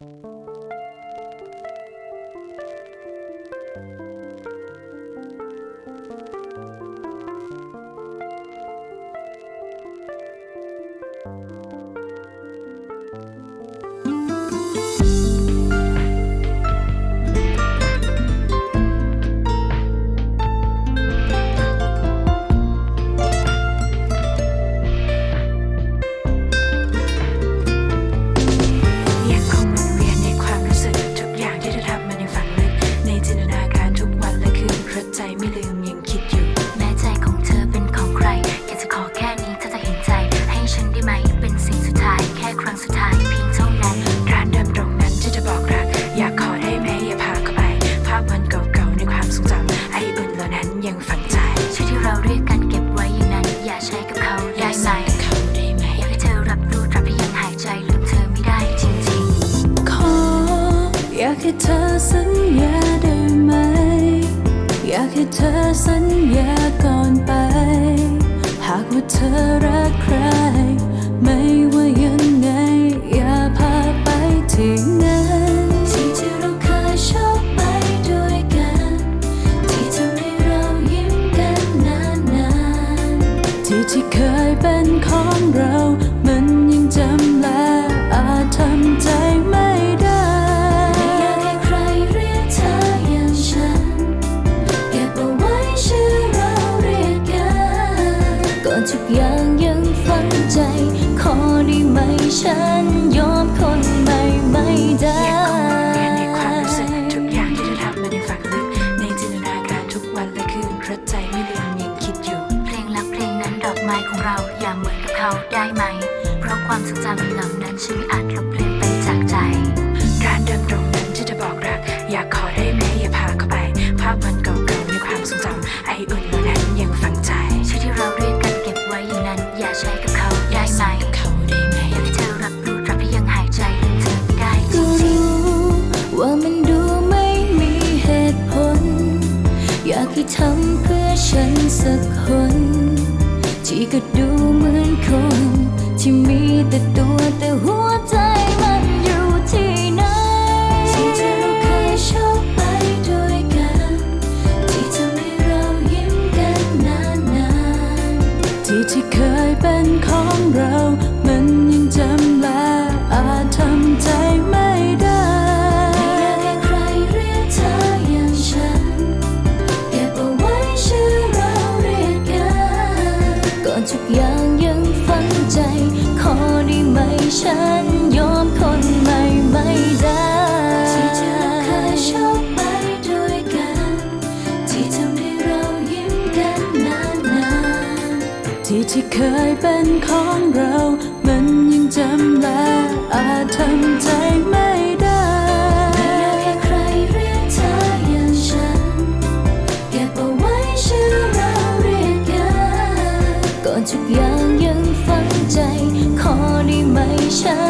ยัง ยังฝังใจชื่อที่เราเรียกกันเก็บไว้อย่างนั้น อย่าใช้กับเขาได้ไหมเขาได้ไหมอยากให้เธอรับรู้ตราบที่ยังหายใจลืมเธอไม่ได้จริงขออยากให้เธอสัญญาได้ไหม อยากให้เธอสัญญาก่อนไป หากว่าเธอรักใครไม่ อย่างยังฝังใจ ขอได้ไหมฉันยอมคนใหม่ไม่ได้ความทุกอย่างที่เธอทำมันยังฝังลึกในจินตนาการทุกวันและคืนเพราะใจไม่ลืมยังคิดอยู่เพลงรักเพลงนั้นดอกไม้ของเราอย่าเหมือนกับเขาได้ไหม เพราะความทรงจำเหล่านั้นฉันไม่อาจลบเลือนไปจากใจร้านเดิมตรงนั้นที่จะบอกรัก อยากขอได้ไหมอย่าพาเข้าไป ภาพวันเก่าๆในความทรงจำ อยากให้ทำเพื่อฉันสักคน ที่ก็ดูเหมือนคน ที่มีแต่ตัวแต่หัวใจ ฉันยอมคนใหม่ไม่ได้ที่ที่เราเคยชอบไปด้วยกัน ที่ทำให้เรายิ้มกันนานๆที่ที่เคยเป็นของเรา มันยังจำและอาจทำใจไม่ได้ไม่อยากให้ใครเรียกเธออย่างฉันเก็บเอาไว้ชื่อเราเรียกกันก่อนทุกอย่าง ยั